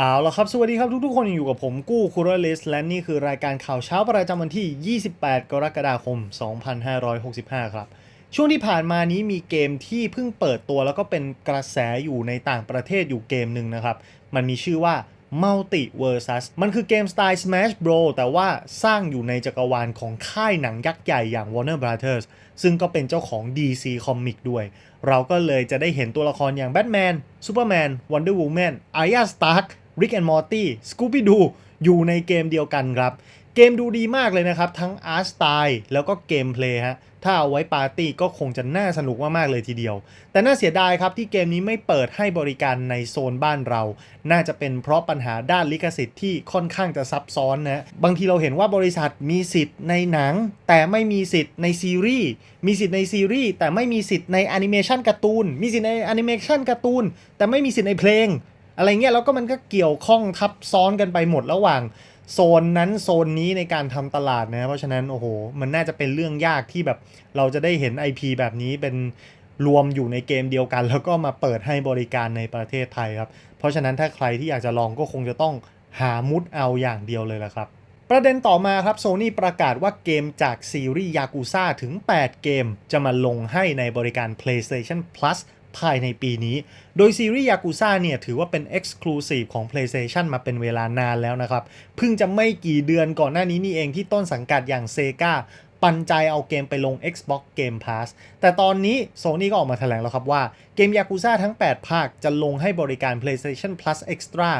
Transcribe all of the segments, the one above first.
เอาละครับ สวัสดีครับทุกๆคนอยู่กับผมกู้คูรลิสและนี่คือรายการข่าวเช้าประจำวันที่ 28 กรกฎาคม 2565 ครับ ช่วงที่ผ่านมานี้มีเกมที่เพิ่งเปิดตัวแล้วก็เป็นกระแสอยู่ในต่างประเทศอยู่เกมหนึ่งนะครับ มันมีชื่อว่า Multiversus มันคือเกมสไตล์ Smash Bros แต่ว่าสร้างอยู่ในจักรวาลของค่ายหนังยักษ์ใหญ่อย่าง Warner Brothers ซึ่งก็เป็นเจ้าของ DC Comic ด้วย เราก็เลยจะได้เห็นตัวละครอย่างแบทแมนซูเปอร์แมนวันเดอร์วูแมนอาร์ยาสตาร์ริก ร์ตี้สกูปี้ดูอยู่ในเกมเดียวกันครับ เกมดูดีมากเลยนะครับ ทั้งอาร์ตสไตล์แล้วก็เกมเพลย์ฮะถ้าเอาไว้ปาร์ตี้ก็คงจะน่าสนุกมากๆเลยทีเดียว แต่น่าเสียดายครับที่เกมนี้ไม่เปิดให้บริการในโซนบ้านเรา น่าจะเป็นเพราะปัญหาด้านลิขสิทธิ์ที่ค่อนข้างจะซับซ้อนนะ บางทีเราเห็นว่าบริษัทมีสิทธิ์ในหนัง แต่ไม่มีสิทธิ์ในซีรีส์ มีสิทธิ์ในซีรีส์แต่ไม่มีสิทธิ์ในแอนิเมชันการ์ตูน มีสิทธิ์ในแอนิเมชันการ์ตูนแต่ไม่มีสิทธิ์ในเพลง อะไรเงี้ยแล้วก็มันก็เกี่ยวข้องทับซ้อนกันไปหมดระหว่างโซนนั้นโซนนี้ในการทำตลาดนะเพราะฉะนั้นโอ้โหมันน่าจะเป็นเรื่องยากที่แบบเราจะได้เห็น IP แบบนี้เป็นรวมอยู่ในเกมเดียวกัน แล้วก็มาเปิดให้บริการในประเทศไทยครับ เพราะฉะนั้นถ้าใครที่อยากจะลองก็คงจะต้องหามุดเอาอย่างเดียวเลยละครับ ประเด็นต่อมาครับโซนี่ประกาศว่าเกมจากซีรีส์ยากูซ่าถึง 8 เกม จะมาลงให้ในบริการ PlayStation Plus ภายในปีนี้ โดยซีรีส์ยากูซ่าเนี่ยถือว่าเป็น Exclusive ของ PlayStation มาเป็นเวลานานแล้วนะครับ เพิ่งจะไม่กี่เดือนก่อนหน้านี้นี่เองที่ต้นสังกัดอย่าง Sega ปันใจเอาเกมไปลง Xbox Game Pass แต่ตอนนี้ Sony ก็ออกมาแถลงแล้วครับว่าเกมยากูซ่าทั้ง 8 ภาคจะลงให้บริการ PlayStation Plus Extra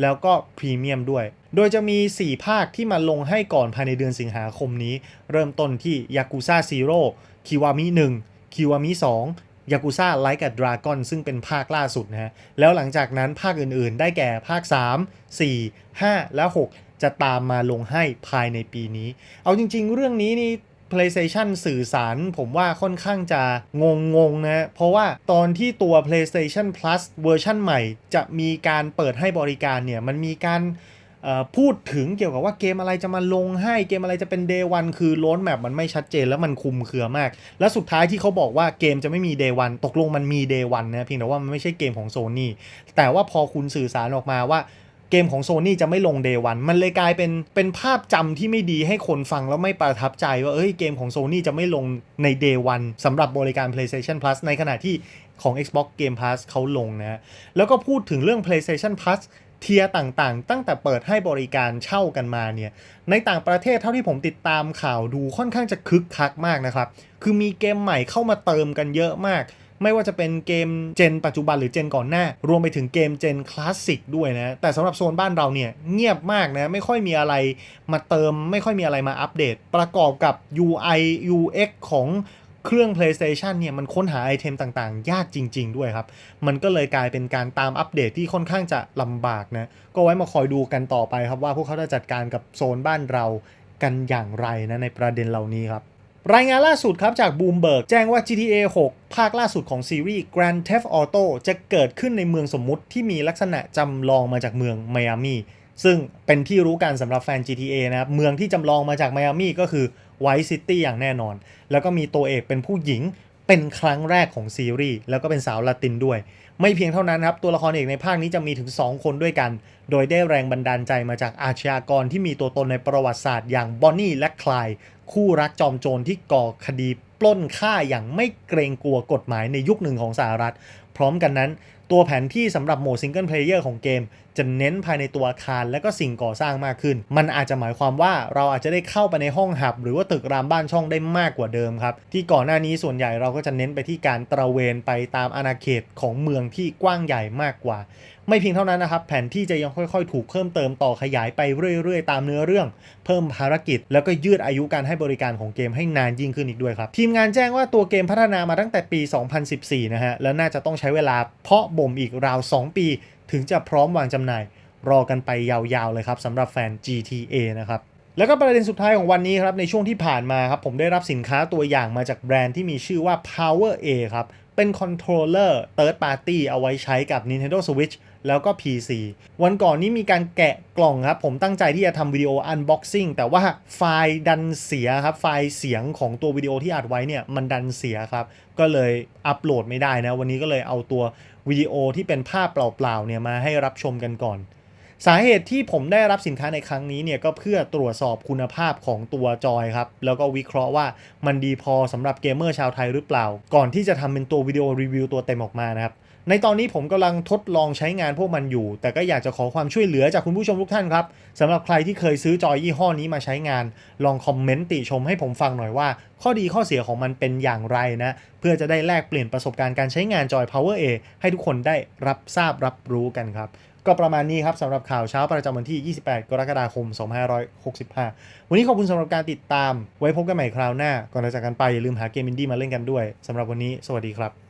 แล้วก็พรีเมียมด้วย โดยจะมี 4 ภาคที่มาลงให้ก่อนภายในเดือนสิงหาคมนี้ เริ่มต้นที่ยากูซ่าซีโร่คิวามิ1คิวามิ2 ยากูซ่าไลค์กับดราก้อนซึ่งเป็นภาคล่าสุดนะฮะ แล้วหลังจากนั้นภาคอื่นๆ ได้แก่ภาค 3 4 5 และ 6 จะตามมาลงให้ภายในปีนี้ เอาจริงๆ เรื่องนี้นี่ PlayStation สื่อสารผมว่าค่อนข้างจะงงๆนะ เพราะว่าตอนที่ตัว PlayStation Plus เวอร์ชันใหม่ จะมีการเปิดให้บริการเนี่ย มันมีการ พูดถึงเกี่ยวกับว่าเกมอะไรจะมาลงให้เกมอะไรจะเป็น Day 1คือล้นแมปมันไม่ชัดเจนแล้วมันคุมเครือมาก และสุดท้ายที่เขาบอกว่าเกมจะไม่มี Day 1ตกลงมันมี Day 1นะเพียงแต่ว่ามันไม่ใช่เกมของ Sony แต่ว่าพอคุณสื่อสารออกมาว่าเกมของ Sony จะไม่ลง Day 1มันเลยกลายเป็นเป็นภาพจำที่ไม่ดีให้คนฟังแล้วไม่ประทับใจว่าเอ้ยเกมของ Sony จะไม่ลงใน Day 1สำหรับบริการ PlayStation Plus ในขณะที่ของ Xbox Game Pass เขาลงนะฮะแล้วก็พูดถึงเรื่อง PlayStation Plus เทียต่างๆ ตั้งแต่เปิดให้บริการเช่ากันมาเนี่ยในต่างประเทศเท่าที่ผมติดตามข่าวดูค่อนข้างจะคึกคักมากนะครับ คือมีเกมใหม่เข้ามาเติมกันเยอะมาก ไม่ว่าจะเป็นเกมเจนปัจจุบันหรือเจนก่อนหน้า รวมไปถึงเกมเจนคลาสสิกด้วยนะ แต่สำหรับโซนบ้านเราเนี่ยเงียบมากนะไม่ค่อยมีอะไรมาเติม ไม่ค่อยมีอะไรมาอัปเดต ประกอบกับ UI UX ของ เครื่อง PlayStation เนี่ยมันค้นหาไอเทมต่างๆ ยากจริง ๆ ด้วยครับ มันก็เลยกลายเป็นการตามอัปเดตที่ค่อนข้างจะลำบากนะ ก็ไว้มาคอยดูกันต่อไปครับว่าพวกเขาจะจัดการกับโซนบ้านเรากันอย่างไรนะในประเด็นเหล่านี้ครับ รายงานล่าสุดครับจาก Bloomberg แจ้งว่า GTA 6 ภาคล่าสุดของซีรีส์ Grand Theft Auto จะเกิดขึ้นในเมืองสมมุติที่มีลักษณะจำลองมาจากเมืองไมอามีซึ่งเป็นที่รู้กันสำหรับแฟน GTA นะครับเมืองที่จำลองมาจากไมอามีก็คือ ไวท์ซิตี้อย่างแน่นอน แล้วก็มีตัวเอกเป็นผู้หญิงเป็นครั้งแรกของซีรีส์แล้วก็เป็นสาวละตินด้วย ไม่เพียงเท่านั้นครับตัวละครเอกในภาคนี้จะมีถึง 2 คนด้วยกัน โดยได้แรงบันดาลใจมาจากอาชญากรที่มีตัวตนในประวัติศาสตร์อย่างบอนนี่และคลาย คู่รักจอมโจรที่ก่อคดีปล้นฆ่าอย่างไม่เกรงกลัวกฎหมายในยุคหนึ่งของสหรัฐ พร้อมกันนั้น ตัวแผนที่สำหรับโหมดซิงเกิลเพลเยอร์ของเกม จะเน้นภายในตัวอาคารและก็สิ่งก่อสร้างมากขึ้น มันอาจจะหมายความว่าเราอาจจะได้เข้าไปในห้องหับ หรือว่าตึกรามบ้านช่องได้มากกว่าเดิมครับ ที่ก่อนหน้านี้ส่วนใหญ่เราก็จะเน้นไปที่การตระเวนไปตามอาณาเขตของเมืองที่กว้างใหญ่มากกว่า ไม่เพียงเท่านั้นนะครับ แผนที่จะยังค่อยๆ ถูกเพิ่มเติมต่อขยายไปเรื่อยๆ ตามเนื้อเรื่อง เพิ่มภารกิจ แล้วก็ยืดอายุการให้บริการของเกมให้นานยิ่งขึ้นอีกด้วยครับ ทีมงานแจ้งว่าตัวเกมพัฒนามาตั้งแต่ปี 2014 นะฮะ และน่าจะต้องใช้เวลาเพาะบ่มอีกราว 2 ปี ถึงจะพร้อมวางจำหน่าย รอกันไปยาวๆเลยครับสำหรับแฟน GTA นะครับแล้วก็ประเด็นสุดท้ายของวันนี้ครับ ในช่วงที่ผ่านมาครับ ผมได้รับสินค้าตัวอย่างมาจากแบรนด์ที่มีชื่อว่า Power A ครับ เป็นคอนโทรลเลอร์ Third Party เอาไว้ใช้กับ Nintendo Switch แล้วก็ PC วันก่อนนี้มีการแกะกล่องครับ ผมตั้งใจที่จะทำวิดีโอ Unboxing แต่ว่าไฟล์ดันเสียครับ ไฟล์เสียงของตัววิดีโอที่อัดไว้เนี่ยมันดันเสียครับ ก็เลยอัปโหลดไม่ได้นะ วันนี้ก็เลยเอาตัววิดีโอที่เป็นภาพเปล่าๆเนี่ยมาให้รับชมกันก่อนสาเหตุที่ผมได้รับสินค้าในครั้งนี้เนี่ยก็เพื่อตรวจสอบคุณภาพของตัวจอยครับ แล้วก็วิเคราะห์ว่ามันดีพอสำหรับเกมเมอร์ชาวไทยหรือเปล่า ก่อนที่จะทำเป็นตัววิดีโอรีวิวตัวเต็มออกมานะครับ ในตอนนี้ผมกำลังทดลองใช้งานพวกมันอยู่ แต่ก็อยากจะขอความช่วยเหลือจากคุณผู้ชมทุกท่านครับสำหรับใครที่เคยซื้อจอยยี่ห้อนี้มาใช้งาน ลองคอมเมนต์ติชมให้ผมฟังหน่อยว่า ข้อดีข้อเสียของมันเป็นอย่างไรนะ เพื่อจะได้แลกเปลี่ยนประสบการณ์การใช้งานจอย Power A ให้ทุกคนได้รับทราบรับรู้กันครับก็ประมาณนี้ครับสำหรับข่าวเช้าประจำวันที่ 28 กรกฎาคม 2565 วันนี้ขอบคุณสำหรับการติดตาม ไว้พบกันใหม่คราวหน้า ก่อนจะจากกันไปอย่าลืมหาเกมอินดี้มาเล่นกันด้วยสำหรับวันนี้ สวัสดีครับ